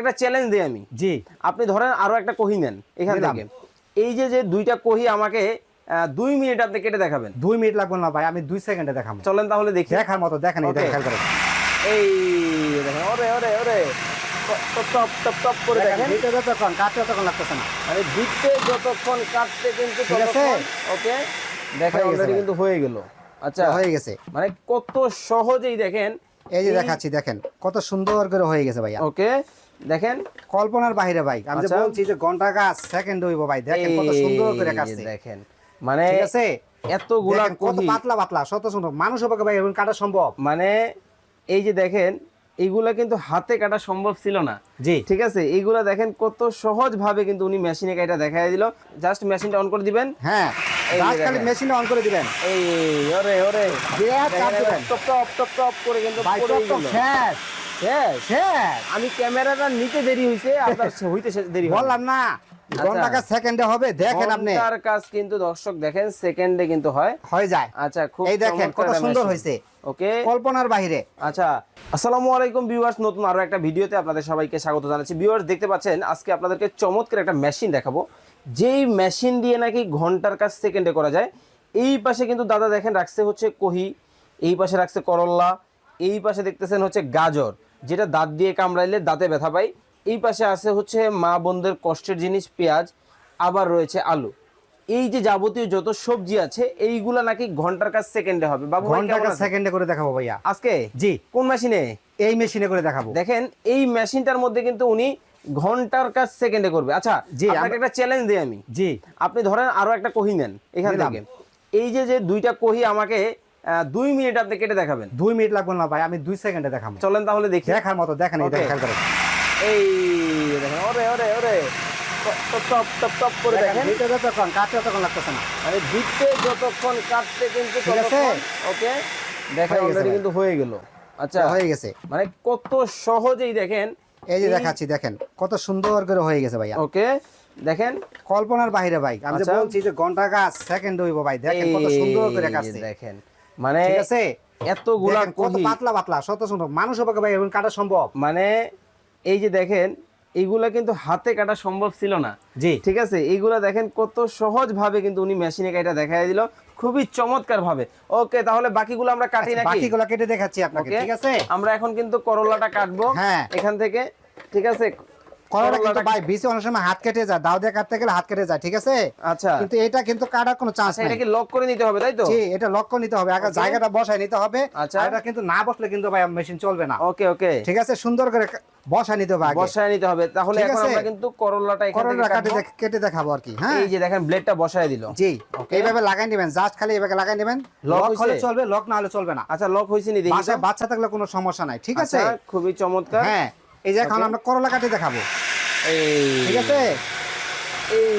একটা চ্যালেঞ্জ দিই আমি। জি। আপনি ধরেন আরও একটা কহি নেন এখান থেকে। এই যে যে দুইটা কহি আমাকে দুই মিনিট আপনি কেটে দেখাবেন। দুই মিনিট লাগবে না ভাই আমি দুই সেকেন্ডে দেখাবো। চলেন তাহলে দেখি। দেখার মতো দেখেন এই খেয়াল করেন। এই দেখেন ওরে ওরে ওরে। Top top top top top করে দেখেন দেখেন। যতক্ষণ কাটতে ততক্ষণ লাগতেছে না। মানে দিতে যতক্ষণ কাটতে কিন্তু ঠিক ওকে দেখেন অলরেডি কিন্তু হয়ে গেল। আচ্ছা হয়ে গেছে। মানে কত সহজেই দেখেন এই যে দেখাচ্ছি দেখেন কত সুন্দর করে হয়ে গেছে ভাইয়া। ওকে দেখেন? কল্পনার বাইরে ভাই। আমি আচ্ছা। বলছি যে ঘণ্টা গাছ সেকেন্ড হইব ভাই দেখেন কত সুন্দর করে কাটছে। দেখেন মানে ঠিক আছে? এতগুলা কত পাতলা পাতলা শত সুন্দর মানুষ হবে ভাই এরকম কাটা সম্ভব? মানে এই যে দেখেন এইগুলা কিন্তু হাতে কাটা সম্ভব ছিল না। জি। ঠিক আছে? এইগুলা দেখেন কত সহজ ভাবে কিন্তু উনি মেশিনে কাটা দেখাই দিল। জাস্ট মেশিনটা অন করে দিবেন। হ্যাঁ গাছ খালি দেখেন। মেশিনে অন করে দিবেন। এই ওরে ওরে। টপ টপ টপ টপ করে কিন্তু। শেষ। শেষ। শেষ। আমি ক্যামেরাটা নিতে দেরি হইছে আপনার হইতে দেরি বললাম না ঘণ্টা গাছ সেকেন্ডে হবে দেখেন আপনি। ঘণ্টার কাজ কিন্তু দর্শক দেখেন সেকেন্ডে কিন্তু হয়। হয়ে যায়। আচ্ছা খুব এই দেখেন কত সুন্দর হয়েছে ওকে কল্পনার বাইরে আচ্ছা আসসালামু আলাইকুম ভিউয়ার্স নতুন আরও একটা ভিডিওতে আপনাদের সবাইকে স্বাগত জানাচ্ছি। ভিউয়ার্স দেখতে পাচ্ছেন আজকে আপনাদেরকে চমৎকার একটা মেশিন দেখাবো। যেই মেশিন দিয়ে নাকি ঘণ্টার কাজ সেকেন্ডে করা যায় এই পাশে কিন্তু দাদা দেখেন রাখছে হচ্ছে কহি এই পাশে রাখছে করল্লা এই পাশে দেখতেছেন হচ্ছে গাজর। যেটা দাঁত দিয়ে কামড়াইলে দাঁতে ব্যথা পাই। এই পাশে আছে হচ্ছে মা বোনদের কষ্টের জিনিস পেঁয়াজ আবার রয়েছে আলু। এই যে যাবতীয় যত সবজি আছে এইগুলা নাকি ঘণ্টার কাজ সেকেন্ডে হবে। বাবু ঘণ্টার আছেন? সেকেন্ডে করে দেখাবো ভাইয়া। আজকে? জি। কোন মেশিনে এই মেশিনে করে দেখাবো। দেখেন এই মেশিনটার মধ্যে কিন্তু উনি ঘণ্টার কাজ সেকেন্ডে করবে। আচ্ছা জি, আপনাকে একটা চ্যালেঞ্জ দিই আমি। জি। আপনি ধরেন আরও একটা কহি নেন এখান। থেকে। এই যে যে দুইটা কহি আমাকে দুই মিনিট আপনি কেটে দেখাবেন। দুই মিনিট লাগবে না ভাই আমি দুই সেকেন্ডে দেখাবো। চলেন তাহলে দেখি। দেখার মতো দেখেন এই Okay. দেখেন এই দেখেন ওরে ওরে ওরে। Top top top top top করে দেখেন দেখেন। যতক্ষণ কাটতে ততক্ষণ লাগতেছে না। মানে দিতে যতক্ষণ কাটতে কিন্তু ঠিক আছে? ওকে? দেখেন হয়ে অলরেডি কিন্তু হয়ে গেল। আচ্ছা হয়ে গেছে। মানে কত সহজেই দেখেন এই যে দেখাচ্ছি দেখেন কত সুন্দর করে হয়ে গেছে ভাইয়া। ওকে দেখেন। কল্পনার বাইরে ভাই আমি যে আচ্ছা। বলছি যে ঘণ্টা গাছ সেকেন্ড হইব ভাই দেখেন কত সুন্দর করে কাটছে। দেখেন মানে ঠিক আছে? এতগুলা কত পাতলা পাতলা শত সুন্দর মানুষ হবে ভাই এরকম কাটা সম্ভব? মানে এই যে দেখেন এইগুলা কিন্তু হাতে কাটা সম্ভব ছিল না। জি। ঠিক আছে? এইগুলা দেখেন কত সহজ ভাবে কিন্তু উনি মেশিনে কাটা দেখাই দিল। খুবই চমৎকার ভাবে ওকে তাহলে বাকিগুলো আমরা কাটি নাকি? বাকিগুলো কেটে দেখাচ্ছি আপনাকে ঠিক আছে? আমরা এখন কিন্তু করলাটা কাটবো। হ্যাঁ। এখান থেকে ঠিক আছে? করলা কিন্তু ভাই অনেক সময় হাত কেটে যায় দাও দিয়ে কাটতে গেলে হাত কেটে যায় ঠিক আছে? আচ্ছা। কিন্তু এটা কিন্তু কাটার কোনো চান্স নাই। এটা কি লক করে নিতে হবে তাই তো? জি এটা লক্ষ্য নিতে হবে। আগে জায়গাটা বসায় নিতে হবে। আচ্ছা। এটা কিন্তু না বসলে কিন্তু ভাই মেশিন চলবে না। ওকে ওকে ঠিক আছে? সুন্দর করে বসায় নিতে হবে বসায় নিতে হবে। তাহলে এখন আমরা কিন্তু করলাটা করলা কাটে কেটে দেখাবো আর কি হ্যাঁ? এই যে দেখেন ব্লেডটা বসায় দিল। জি. এইভাবে লাগাই নেবেন জাস্ট খালি এইভাবে লাগাই নেবেন। লক হলে চলবে লক না হলে চলবে না। আচ্ছা লক হয়েছে নি দেখি বাচ্চা থাকলে কোনো সমস্যা নাই ঠিক আছে? আচ্ছা, খুবই চমৎকার। হ্যাঁ। এই যে এখন আমরা করলা কাটে দেখাবো। এই। ঠিক আছে? এই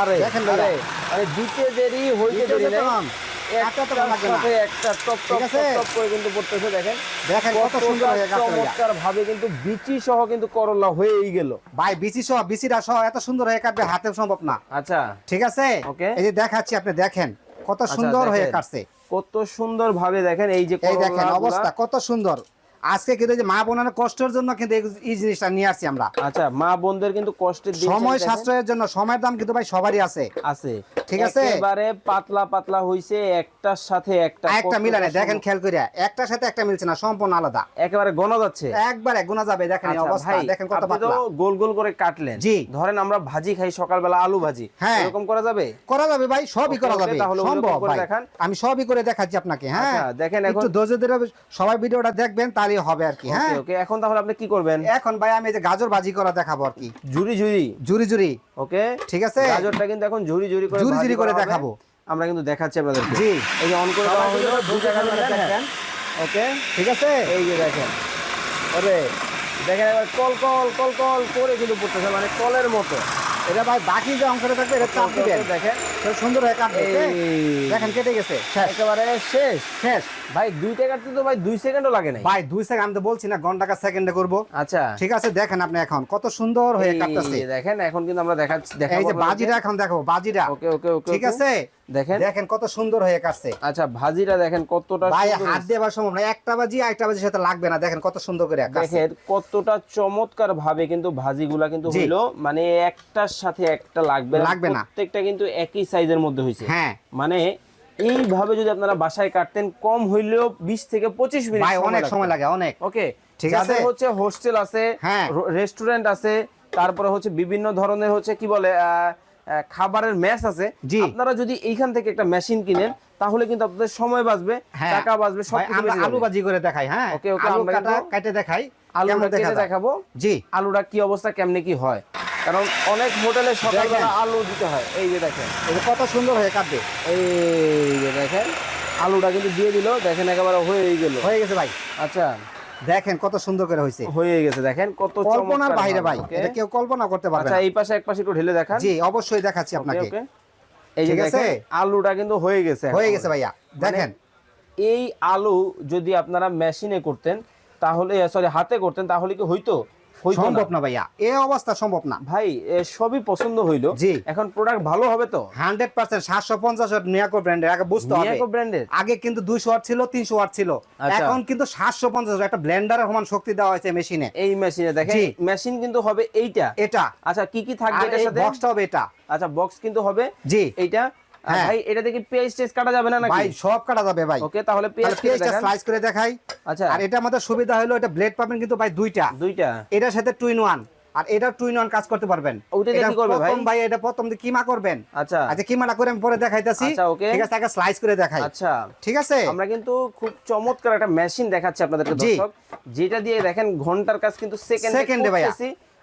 আরে দেখেন আরে আরে দিতে দেরি হইতে দেরি নাই। একটা তো একটার না। একটা টপ টপ টপ টপ করে কিন্তু পড়তেছে দেখেন। দেখেন কত সুন্দর হয়ে গেছে চমৎকার ভাবে কিন্তু বিচি সহ কিন্তু করলা হয়েই গেল। ভাই বিসি সহ এত সুন্দর হয়ে কাটবে হাতে সম্ভব না। আচ্ছা। ঠিক আছে? এই যে দেখাচ্ছি আপনি দেখেন কত আচ্ছা, সুন্দর হয়ে কাটছে। কত সুন্দর ভাবে দেখেন এই যে দেখেন অবস্থা কত সুন্দর। আজকে কিন্তু যে মা বোনের কষ্টের জন্য কিন্তু এই- জিনিসটা নিয়ে আসছি আমরা। আচ্ছা মা বোনদের কিন্তু কষ্টের সময় সাশ্রয়ের জন্য সময়ের দাম কিন্তু ভাই সবারই আছে। আছে। ঠিক আছে? একেবারে পাতলা পাতলা হইছে একটার সাথে একটা একটা মিলানে দেখেন খেয়াল করে একটার সাথে একটা মিলছে না সম্পূর্ণ আলাদা। একেবারে গনা যাচ্ছে একবারে গুণা যাবে দেখেন আচ্ছা, অবস্থা দেখেন কত পাতলা। গোল গোল করে কাটলেন। জি। ধরেন আমরা ভাজি খাই সকালবেলা আলু ভাজি হ্যাঁ। এরকম করা যাবে? করা যাবে ভাই সবই করা যাবে। তাহলে সম্ভব ভাই। দেখান। আমি সবই করে দেখাচ্ছি আপনাকে হ্যাঁ। আচ্ছা, দেখেন এখন- একটু ধৈর্য ধরে সবাই ভিডিওটা দেখবেন তাহলেই হবে আর কি হ্যাঁ? ওকে এখন তাহলে আপনি কি করবেন? এখন ভাই আমি এই যে গাজর ভাজি করা দেখাবো আর কি। ঝুরি ঝুরি? জুরি জুরি ওকে? ঠিক আছে? গাজরটা কিন্তু এখন ঝুরি ঝুরি করে ঝুরি ঝুরি করে দেখাবো। আমরা কিন্তু দেখাচ্ছি আপনাদেরকে। জি। এই যে অন করে দেওয়া হলো দুইটা গাজর দেখেন। ওকে? ঠিক আছে? এই যে দেখেন। ওরে দেখেন এবার কল কল কল কল করে কিন্তু পড়তেছে মানে কলের মতো। এটা ভাই বাকি যে অংশটা থাকবে এটা কাপ দিবেন। দেখেন। সুন্দর হয় কাপ দেখেন কেটে গেছে। একেবারে শেষ। শেষ। ভাই দুইটা কাটতে তো ভাই দুই সেকেন্ডও লাগে না ভাই দুই সেকেন্ড আমি তো বলছি না ঘন্টাকা সেকেন্ডে করব। আচ্ছা। ঠিক আছে দেখেন আপনি এখন কত সুন্দর হয়ে কাটতেছে। দেখেন এখন কিন্তু আমরা দেখাচ্ছি এই যে বাজিটা এখন দেখো বাজিটা। ওকে ওকে ওকে ঠিক আছে? দেখেন? দেখেন কত সুন্দর হয়ে কাটছে। আচ্ছা ভাজিটা দেখেন কতটা ভাই হাত আবার সম্ভব না। একটা একটা বাজির সাথে লাগবে না। দেখেন কত সুন্দর করে দেখেন কতটা চমৎকার ভাবে কিন্তু ভাজিগুলা কিন্তু। হইল। মানে একটার সাথে একটা লাগবে না। লাগবে না। প্রত্যেকটা কিন্তু একই সাইজের মধ্যে হয়েছে হ্যাঁ। মানে এইভাবে যদি আপনারা বাসায় কাটতেন কম হইলেও বিশ থেকে পঁচিশ মিনিট ভাই অনেক সময় লাগে অনেক। ওকে? ঠিক আছে? হচ্ছে হোস্টেল আছে হ্যাঁ। রেস্টুরেন্ট আছে তারপরে হচ্ছে বিভিন্ন ধরনের হচ্ছে কি বলে আহ, খাবারের ম্যাচ আছে। আপনারা যদি এইখান থেকে একটা মেশিন কিনেন তাহলে কিন্তু আপনাদের সময় বাঁচবে হ্যাঁ। টাকা বাঁচবে সব আলু ভাজি করে দেখাই হ্যাঁ? ওকে, ওকে, আমরা কাটা দেখাই আলুটা কেটে দেখাবো। জি। আলুটা কি অবস্থা কেমনে কি হয়? কারণ অনেক হোটেলে সকালবেলা। আলু দিতে হয়। এই যে দেখেন। এই যে কত সুন্দর হয়ে কাটবে। এই যে দেখেন আলুটা কিন্তু দিয়ে দিল দেখেন একেবারে হয়ে গেল। হয়ে গেছে ভাই। আচ্ছা। দেখেন কত সুন্দর করে হয়েছে। হয়ে গেছে দেখেন কত কল্পনার বাইরে ভাই এটা কেউ কল্পনা করতে পারবে আচ্ছা এই পাশে এক পাশে একটু ঢেলে দেখান। জি অবশ্যই দেখাচ্ছি আপনাকে। এই যে দেখেন আলুটা কিন্তু হয়ে গেছে হয়ে গেছে ভাইয়া। দেখেন। এই আলু যদি আপনারা মেশিনে করতেন তাহলে সরি হাতে করতেন তাহলে কি হইতো? সম্ভব না ভাইয়া। এ অবস্থা সম্ভব না। ভাই সবই পছন্দ হইল। জি। এখন প্রোডাক্ট ভালো হবে তো? হান্ড্রেড পার্সেন্ট সাতশো পঞ্চাশ মিয়াকো ব্র্যান্ডের আগে বুঝতে হবে। মিয়াকো ব্র্যান্ডের আগে কিন্তু দুইশো ওয়াট ছিল তিনশো ওয়াট ছিল। আচ্ছা। এখন কিন্তু সাতশো পঞ্চাশ একটা ব্লেন্ডারের সমান শক্তি দেওয়া হয়েছে মেশিনে এই মেশিনে দেখেন মেশিন কিন্তু হবে এইটা। এটা। আচ্ছা কি কি থাকবে এটার সাথে? বক্সটা হবে এটা। আচ্ছা বক্স কিন্তু হবে জি। এইটা। ভাই এটা দেখি টেজ কাটা যাবে না নাকি? ভাই সব কাটা যাবে ভাই। ওকে তাহলে স্লাইস করে দেখাই। আচ্ছা। আর এটা আমাদের সুবিধা হলো এটা ব্লেড পাবেন কিন্তু ভাই দুইটা। দুইটা? এটার সাথে ওয়ান আর এটা ওয়ান কাজ করতে পারবেন। কি করবে ভাই? প্রথম ভাই এটা প্রথম দিয়ে কিমা করবেন। আচ্ছা। আচ্ছা কিমাটা করে আমি পরে দেখাইতাছি। আচ্ছা। ঠিক আছে আগে স্লাইস করে দেখাই। আচ্ছা। ঠিক আছে? আমরা কিন্তু খুব চমৎকার একটা মেশিন দেখাচ্ছি আপনাদেরকে দর্শক। যেটা দিয়ে দেখেন ঘণ্টার কাজ কিন্তু সেকেন্ডে এ ভাইয়া।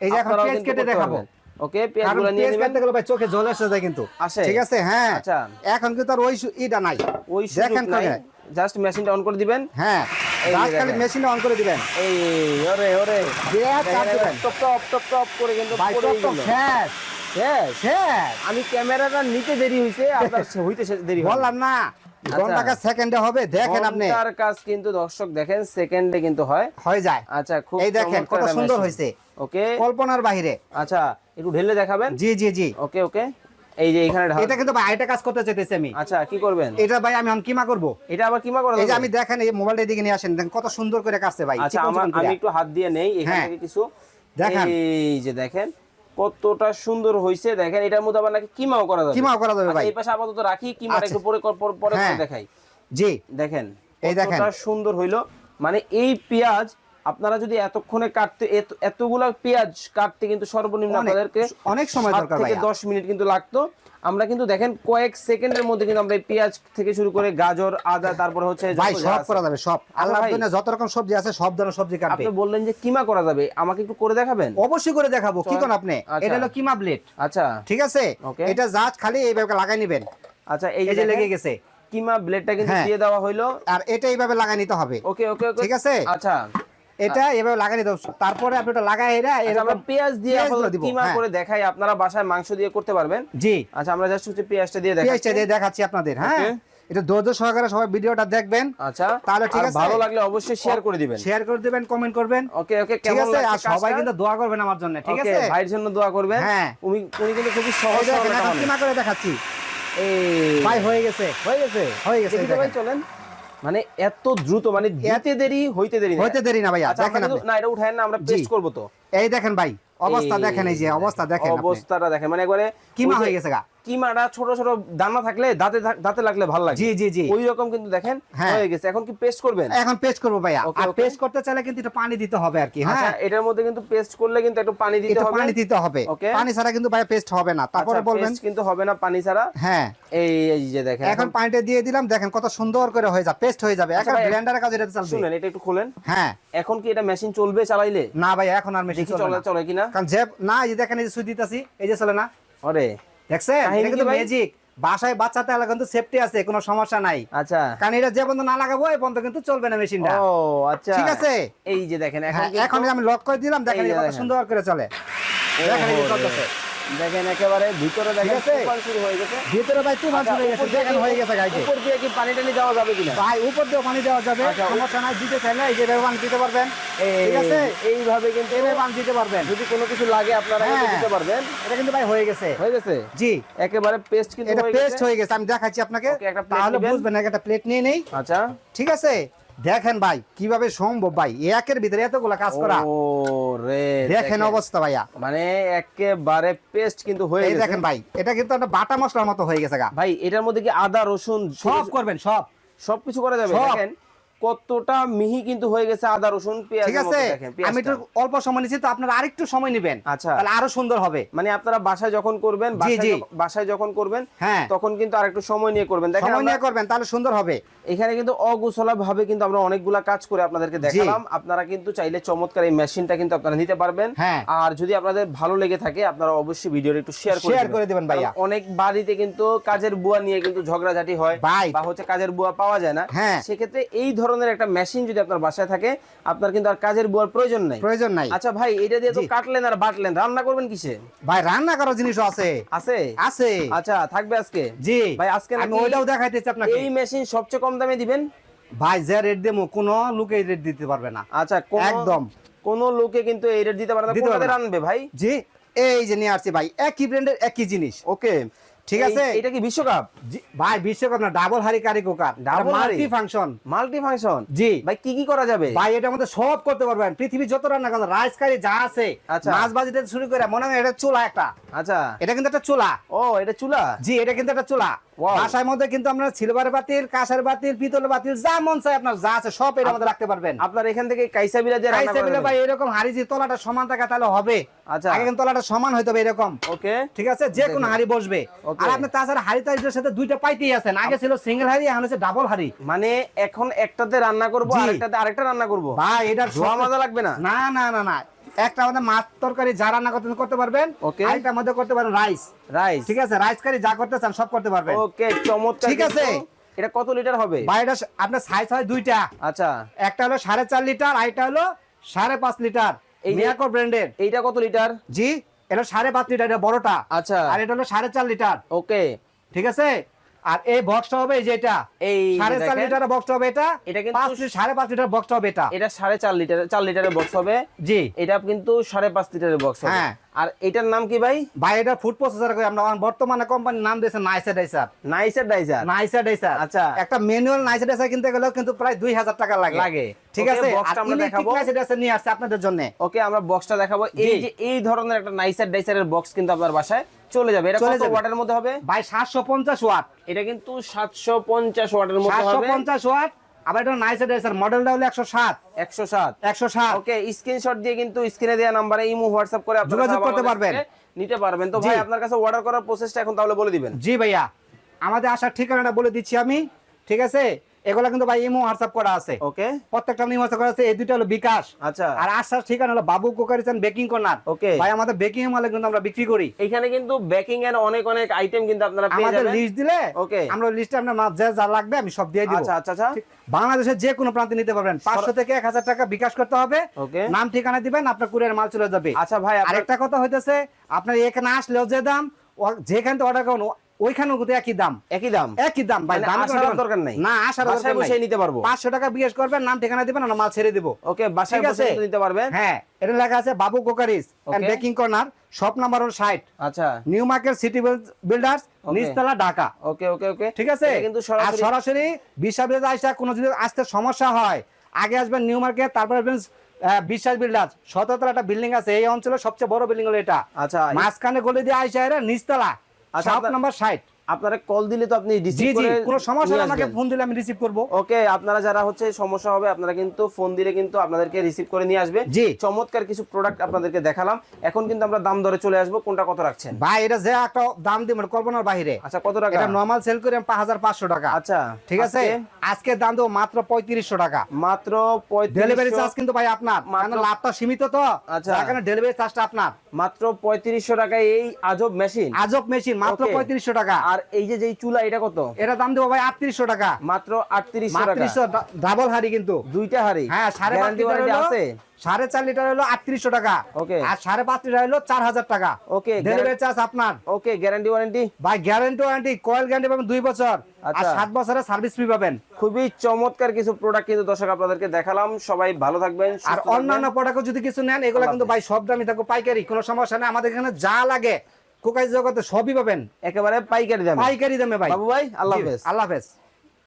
এই যে এখন কেটে দেখাবো। ওকে পেঁয়াজগুলো নিয়ে নেবেন। কাটতে গেলে ভাই চোখে জল এসে যায় কিন্তু। আসে? ঠিক আছে? হ্যাঁ। আচ্ছা। এখন কিন্তু আর ওই ইটা নাই। ওই দেখেন করে জাস্ট মেশিনটা অন করে দিবেন। হ্যাঁ। জাস্ট খালি মেশিনটা অন করে দিবেন। এই ওরে ওরে। বিরাট কাট দিবেন। টপ টপ টপ টপ করে কিন্তু টপ গেল। শেষ। শেষ। আমি ক্যামেরাটা নিতে দেরি হইছে আপনার হইতে দেরি হয় বললাম না। ঘন্টাকা সেকেন্ডে হবে দেখেন আপনি। ঘণ্টার কাজ কিন্তু দর্শক দেখেন সেকেন্ডে কিন্তু হয়। হয়ে যায়। আচ্ছা খুব এই দেখেন কত সুন্দর machine। হয়েছে। ওকে। কল্পনার বাহিরে। আচ্ছা একটু ঢেলে দেখাবেন? জি জি জি। ওকে ওকে। এই যে এখানে এটা কিন্তু ভাই আরেকটা কাজ করতে চাইতেছি আমি। আচ্ছা কি করবেন? এটা ভাই আমি এখন কিমা করব? এটা আবার কিমা করা এই যে আমি দেখেন এই মোবাইলটা নিয়ে আসেন দেখেন কত সুন্দর করে কাটছে ভাই আচ্ছা আমার আমি একটু হাত দিয়ে নেই এখান হ্যাঁ। কিছু। দেখান। এই যে দেখেন কতটা সুন্দর হইছে দেখেন এটার মধ্যে আবার নাকি কিমাও করা যাবে কিমাও করা যাবে আচ্ছা, ভাই এই পাশে আপাতত রাখি কিমাটা আচ্ছা। একটু পরে পরে পরে হ্যাঁ। দেখাই জি দেখেন এই দেখেন। কতটা সুন্দর হইল মানে এই পেঁয়াজ আপনারা যদি এতক্ষণে কাটতে এতগুলা পেঁয়াজ কাটতে কিন্তু সর্বনিম্ন অনেক- আপনাদেরকে অনেক সময় দরকার থেকে ভাইয়া। দশ মিনিট কিন্তু লাগতো আমরা কিন্তু দেখেন কয়েক সেকেন্ডের মধ্যে কিন্তু আমরা পেঁয়াজ থেকে শুরু করে গাজর আদা তারপরে হচ্ছে ভাই সব করা যাবে সব। আল্লাহ ভাই। দুনিয়া যত রকম সবজি আছে সব ধরনের সবজি কাটবে। আপনি বললেন যে কিমা করা যাবে আমাকে একটু করে দেখাবেন? অবশ্যই করে দেখাবো কি। কোন আপনি? আচ্ছা। এটা হলো কিমা ব্লেড আচ্ছা। ঠিক আছে? এটা জাস্ট খালি এইভাবে লাগাই নেবেন। আচ্ছা এই যে লেগে গেছে। কিমা ব্লেডটা কিন্তু হ্যাঁ। দিয়ে দেওয়া হইল। আর এটা এইভাবে লাগাই নিতে হবে। ওকে ওকে। ঠিক আছে? আচ্ছা। এটা এইভাবে লাগাই হবে তারপরে আপনি ওটা লাগাই এরা আচ্ছা, আমরা পেঁয়াজ দিয়ে কিমা হ্যাঁ। করে দেখাই আপনারা বাসায় মাংস দিয়ে করতে পারবেন? জি। আচ্ছা আমরা জাস্ট হচ্ছে পেঁয়াজটা দিয়ে দেখাচ্ছি। পেঁয়াজটা দিয়ে দেখাচ্ছি আপনাদের হ্যাঁ. এটা ধৈর্য সহকারে সবাই ভিডিওটা দেখবেন। আচ্ছা তাহলে ঠিক আছে? ভালো লাগলে অবশ্যই শেয়ার করে দিবেন। শেয়ার করে দিবেন কমেন্ট করবেন। ওকে ওকে কেমন আছে? আর লাগছে সবাই কিন্তু দোয়া করবেন আমার জন্য ঠিক আছে? ভাইয়ের জন্য দোয়া করবেন। হ্যাঁ। উনি উনি কিন্তু খুব সহজ করে দেখাচ্ছি? এই। ভাই হয়ে গেছে। হয়ে গেছে? হয়ে গেছে, ভাই চলেন। মানে এত দ্রুত মানে দিতে দেরি হইতে দেরি না। হইতে দেরি না ভাইয়া আচ্ছা, দেখেন আপনি। না এটা উঠায় না আমরা পেস্ট করব তো। এই দেখেন ভাই অবস্থা দেখেন এই যে অবস্থা দেখেন। অবস্থাটা দেখেন মানে একবারে কিমা হয়ে গেছে গা। কিমাটা ছোট ছোট দানা থাকলে দাঁতে দাঁতে লাগলে ভালো লাগে। জি জি জি। ওই রকম কিন্তু দেখেন হ্যাঁ। হয়ে গেছে। এখন কি পেস্ট করবেন? এখন পেস্ট করব ভাইয়া। আর পেস্ট করতে চাইলে কিন্তু একটু পানি দিতে হবে আর কি হ্যাঁ। আচ্ছা এটার মধ্যে কিন্তু পেস্ট করলে কিন্তু একটু পানি দিতে হবে। পানি দিতে হবে। পানি ছাড়া কিন্তু পেস্ট হবে না। তারপরে আচ্ছা, বলবেন কিন্তু হবে না পানি ছাড়া। হ্যাঁ। এই এই যে দেখেন এখন পানিটা দিয়ে দিলাম। দেখেন কত সুন্দর করে হয়ে যাবে। পেস্ট হয়ে যাবে। এখন ব্লেন্ডারের কাজ এটা চলবে শুনেন এটা একটু খোলেন। হ্যাঁ। এখন কি এটা মেশিন চলবে চালাইলে? না ভাই এখন আর মেশিন চলে চলে কিনা? কারণ যে না এই দেখেন এই যে সুই দিতাছি এই যে চলে না। আরে। দেখছেন? এটা কিন্তু ম্যাজিক বাসায় বাচ্চা তাহলে কিন্তু সেফটি আছে কোনো সমস্যা নাই। আচ্ছা। কারণ এটা যে বন্ধ না লাগাবো এই বন্ধ কিন্তু চলবে না মেশিনটা। ও আচ্ছা। ঠিক আছে? এই যে দেখেন এখন হ্যাঁ, আমি লক করে দিলাম দেখেন কত সুন্দর করে চলে। দেখেন দেখেন একেবারে ভিতরে? শুরু হয়ে গেছে। ভিতরে ভাই তুফান আচ্ছা, শুরু হয়ে গেছে দেখেন হয়ে গেছে উপর দিয়ে কি পানি টানি দেওয়া যাবে কিনা? ভাই উপর দিয়ে পানি দেওয়া যাবে। আচ্ছা, সমস্যা নাই দিতে চাইলে এই যে এভাবে পানি দিতে পারবেন। ঠিক আছে? এইভাবে কিন্তু এভাবে পানি দিতে পারবেন। যদি কোনো কিছু লাগে আপনারা হ্যাঁ। দিতে পারবেন। এটা কিন্তু ভাই হয়ে গেছে। হয়ে গেছে? জি। একেবারে পেস্ট কিন্তু এটা পেস্ট হয়ে গেছে। আমি দেখাচ্ছি আপনাকে। তাহলে বুঝবেন একটা প্লেট নিয়ে নেই। আচ্ছা। ঠিক আছে? দেখেন ভাই কীভাবে সম্ভব ভাই? একের ভিতরে এতগুলো কাজ করা। দেখেন অবস্থা ভাইয়া। মানে একেবারে পেস্ট কিন্তু হয়ে গেছে। দেখেন ভাই এটা কিন্তু একটা বাটা মশলার মতো হয়ে গেছে গা। ভাই এটার মধ্যে কি আদা রসুন সব করবেন সব। সবকিছু করা যাবে দেখেন। কতটা মিহি কিন্তু হয়ে গেছে আদা রসুন পেঁয়াজ ঠিক আছে? আমি একটু অল্প সময় নিচ্ছি তো আপনারা আরেকটু সময় নেবেন। আচ্ছা। তাহলে আরও সুন্দর হবে। মানে আপনারা বাসায় যখন করবেন বাসায় যখন- করবেন হ্যাঁ। তখন কিন্তু আরেকটু সময় নিয়ে করবেন। দেখেন সময় নিয়ে করবেন তাহলে সুন্দর হবে। এখানে কিন্তু অগোছলা ভাবে কিন্তু আমরা অনেকগুলা কাজ করে আপনাদেরকে দেখালাম। আপনারা কিন্তু চাইলে চমৎকার এই মেশিনটা কিন্তু আপনারা নিতে পারবেন। হ্যাঁ। আর যদি আপনাদের ভালো লেগে থাকে আপনারা অবশ্যই ভিডিওটা একটু শেয়ার করে দিবেন। করে দিবেন ভাইয়া। অনেক বাড়িতে কিন্তু কাজের বুয়া নিয়ে কিন্তু ঝগড়াঝাটি হয় বা হচ্ছে কাজের বুয়া পাওয়া যায় না। হ্যাঁ। সেক্ষেত্রে এই ধরনের একটা মেশিন যদি আপনার বাসায় থাকে আপনার কিন্তু আর কাজের বুয়ার প্রয়োজন নাই। প্রয়োজন নাই। আচ্ছা ভাই এটা দিয়ে তো কাটলেন আর বাটলেন রান্না করবেন কিসে? ভাই রান্না করার জিনিসও আছে। আছে? আছে। আচ্ছা থাকবে আজকে? জি। ভাই আজকে আমি ওইটাও দেখাইতেছি আপনাকে। এই মেশিন সবচেয়ে কম দামে দিবেন? ভাই যে রেট দেবো কোনো লোকে রেট দিতে পারবে না। আচ্ছা একদম। কোন লোকে কিন্তু এই রেট দিতে পারবে না। পারে না। রানবে ভাই? জি এই যে নিয়ে আসছি ভাই একই ব্র্যান্ডের একই জিনিস। ওকে। ঠিক আছে? এটা কি বিশ্বকাপ? ভাই বিশ্বকাপ না ডাবল হারি curry cooker. Double multi function multi function জি। ভাই কি কি করা যাবে? ভাই এটা মধ্যে সব করতে পারবেন। পৃথিবীর যত রান্না করেন রাইস কারি যা আছে আচ্ছা। মাছ থেকে শুরু করে মনে হয় এটা চুলা একটা। আচ্ছা। এটা কিন্তু একটা চুলা। ও এটা চুলা? জি এটা কিন্তু একটা চুলা. বাসার মধ্যে কিন্তু আমরা সিলভার বাতিল কাঁসার বাতিল পিতল বাতিল যা মন চাই আপনার যা আছে সব এর মধ্যে রাখতে পারবেন। আপনার এখান থেকে কাইসা রান্না রাইসে করা বিলে? ভাই এরকম হাড়ি যে তলাটা সমান থাকে তাহলে হবে। আচ্ছা। আগে কিন্তু তলাটা সমান হইতে হবে এরকম। ওকে। ঠিক আছে? যে কোনো হাড়ি বসবে। আর আপনি তাছাড়া হাড়ি তাড়িটার সাথে দুইটা পাইতেই আছেন। আগে ছিল সিঙ্গেল হাড়ি এখন হচ্ছে ডাবল হাড়ি। মানে এখন একটাতে রান্না করব। আরেকটাতে আরেকটা রান্না করব। ভাই ধোয়া মজা লাগবে না? না না না না। একটা আমাদের মাছ তরকারি যা রান্না করতে করতে পারবেন. আরেকটার মধ্যে করতে পারেন রাইস রাইস ঠিক আছে রাইস কারি যা করতে চান সব করতে পারবেন। ওকে চমৎকার ঠিক আছে। এটা কত লিটার হবে? ভাই এটা আপনার সাইজ হয় দুইটা। আচ্ছা। একটা হলো সাড়ে চার লিটার আরেকটা হলো সাড়ে পাঁচ লিটার এই মিয়াকো ব্র্যান্ডের এইটা কত লিটার জি এটা সাড়ে পাঁচ লিটার এটা বড়টা। আচ্ছা। আর এটা হলো সাড়ে চার লিটার ওকে ঠিক আছে? আর এই বক্সটা হবে এই যে এটা। এই সাড়ে চার লিটারের বক্সটা হবে এটা। এটা কিন্তু- সাড়ে পাঁচ লিটার বক্সটা হবে এটা। এটা সাড়ে চার লিটার চার লিটারের বক্স হবে। জি। এটা কিন্তু সাড়ে পাঁচ লিটারের বক্স হবে। হ্যাঁ। আর এটার নাম কি ভাই? ভাই এটা ফুড প্রসেসর আমরা বর্তমানে কোম্পানির নাম দিয়েছে নাইসা ডাইসার নাইসের ডাইজার নাইসা ডাইসার আচ্ছা। একটা ম্যানুয়াল নাইসা ডাইসার কিনতে গেলেও কিন্তু প্রায় দুই হাজার টাকা লাগে। লাগে। ঠিক আছে? box আমরা দেখাবো। নাইসা ডাইসার নিয়ে আসছে আপনাদের জন্য। ওকে আমরা বক্সটা দেখাবো। এই যে এই ধরনের একটা ডাইসারের বক্স কিন্তু আপনার বাসায় চলে যাবে। এটা কত। ওয়াটের মধ্যে হবে? ভাই সাতশো পঞ্চাশ ওয়াট। এটা কিন্তু সাতশো পঞ্চাশ ওয়াটের মধ্যে সাতশো হবে পঞ্চাশ ওয়াট আবার এটা নাইসা ডাইসার মডেলটা হলো একশো সাত একশো সাত একশো সাত ওকে স্ক্রিনশট দিয়ে কিন্তু স্ক্রিনে দেওয়া নাম্বারে ইমো হোয়াটসঅ্যাপ করে আপনারা যোগাযোগ করতে পারবেন। নিতে পারবেন। তো ভাই আপনার কাছে অর্ডার করার প্রসেসটা এখন তাহলে বলে দিবেন। জি ভাইয়া আমাদের আসার ঠিকানাটা বলে দিচ্ছি আমি ঠিক আছে? এগুলো কিন্তু ভাই ইমো হোয়াটসঅ্যাপ করা আছে। ওকে প্রত্যেকটা ইমো হোয়াটসঅ্যাপ করা আছে এই দুইটা হলো বিকাশ। আচ্ছা। আর আসার ঠিকানা হলো বাবু বেকিং কর্নার। Okay. ভাই আমাদের বেকিং মালে কিন্তু আমরা বিক্রি করি। এখানে কিন্তু বেকিং এর অনেক অনেক আইটেম কিন্তু আপনারা পেয়ে আমাদের লিস্ট দিলে Okay. আমরা লিস্টে আপনার মাছ যা যা লাগবে আমি সব দিয়ে দিব। আচ্ছা আচ্ছা আচ্ছা। বাংলাদেশের যে কোনো প্রান্তে নিতে পারবেন। পাঁচশো থেকে এক হাজার টাকা বিকাশ করতে হবে. নাম ঠিকানা দিবেন আপনার কুরিয়ার মাল চলে যাবে। আচ্ছা ভাই আরেকটা কথা হইতেছে আপনার এখানে আসলেও যে দাম যেখান থেকে অর্ডার করুন ওইখানেও কিন্তু একই দাম। একই দাম। একই দাম। ভাই মানে দামের আসার কোনো difference- দরকার নাই? না আসার দরকার বসেই নাই। নিতে পারব? পাঁচশো টাকা বিকাশ করবেন নাম ঠিকানা দিবেন আমরা মাল ছেড়ে দিব। ওকে বাসায় বসে নিতে পারবেন হ্যাঁ এটা লেখা আছে বাবু crockeries and baking corner shop number হল ষাট। আচ্ছা। নিউ মার্কেট সিটি বিল্ডার্স নিচতলা ঢাকা। ওকে ওকে ওকে। ঠিক আছে? কিন্তু সরাসরি সরাসরি কোনো যদি আসতে সমস্যা হয় আগে আসবেন নিউ মার্কেট তারপর আসবেন বিশ্বাস বিল্ডার্স সতেরোতলা একটা বিল্ডিং আছে এই অঞ্চলের সবচেয়ে বড় বিল্ডিং হলো এটা। আচ্ছা। মাঝখানে গলি দিয়ে আইসা এরা নিচতলা। আচ্ছা, আপনার- নাম্বার ষাট। আপনারা কল দিলে তো আপনি রিসিভ করে কোনো সমস্যা হলে আমাকে ফোন দিলে আমি রিসিভ করব। ওকে আপনারা যারা হচ্ছে সমস্যা হবে আপনারা কিন্তু ফোন দিলে কিন্তু আপনাদেরকে রিসিভ করে নিয়ে আসবে। জি। চমৎকার কিছু প্রোডাক্ট আপনাদেরকে দেখালাম। এখন কিন্তু আমরা দাম দরে চলে আসব। কোনটা কত রাখছেন? ভাই এটা যে একটা দাম দিবেন কল্পনার বাইরে। আচ্ছা কত টাকা? এটা নর্মাল সেল করি পাঁচ হাজার পাঁচশো টাকা। আচ্ছা ঠিক আছে? আজকে? দাম দেবো মাত্র পঁয়ত্রিশশো টাকা। মাত্র ডেলিভারি চার্জ কিন্তু ভাই আপনার। কারণ লাভটা সীমিত তো। আচ্ছা। কারণে ডেলিভারি চার্জটা আপনার। মাত্র পঁয়ত্রিশশো টাকায় এই আজব মেশিন আজব মেশিন মাত্র Okay. পঁয়ত্রিশশো টাকা। আর আর এই যে যেই চুলা এটা কত? এটা দাম দেবো ভাই আটত্রিশশো টাকা। মাত্র আটত্রিশশো টাকা। ডাবল হাড়ি কিন্তু। দুইটা হাড়ি? হ্যাঁ সাড়ে পাঁচ গ্যারান্টি লিটার আছে? সাড়ে চার লিটার হলো আটত্রিশশো টাকা। Okay. আর সাড়ে পাঁচ লিটার হলো চার হাজার টাকা। ওকে ডেলিভারি চার্জ আপনার। ওকে গ্যারান্টি ওয়ারেন্টি ভাই গ্যারান্টি ওয়ারেন্টি কয়েল গ্যারান্টি পাবেন দুই বছর। আর আচ্ছা। বছরের সার্ভিস ফ্রি পাবেন। খুবই চমৎকার কিছু প্রোডাক্ট কিন্তু দর্শক আপনাদেরকে দেখালাম। সবাই ভালো থাকবেন আর অন্যান্য প্রোডাক্ট যদি কিছু নেন এগুলো কিন্তু ভাই সব দামি থাকো পাইকারি কোনো সমস্যা নেই। আমাদের এখানে যা লাগে কোকাই জগতে সবই পাবেন। একেবারে পাইকারি দামে। পাইকারি দামে ভাই। বাবু ভাই আল্লাহ হাফেজ। আল্লাহ হাফেজ।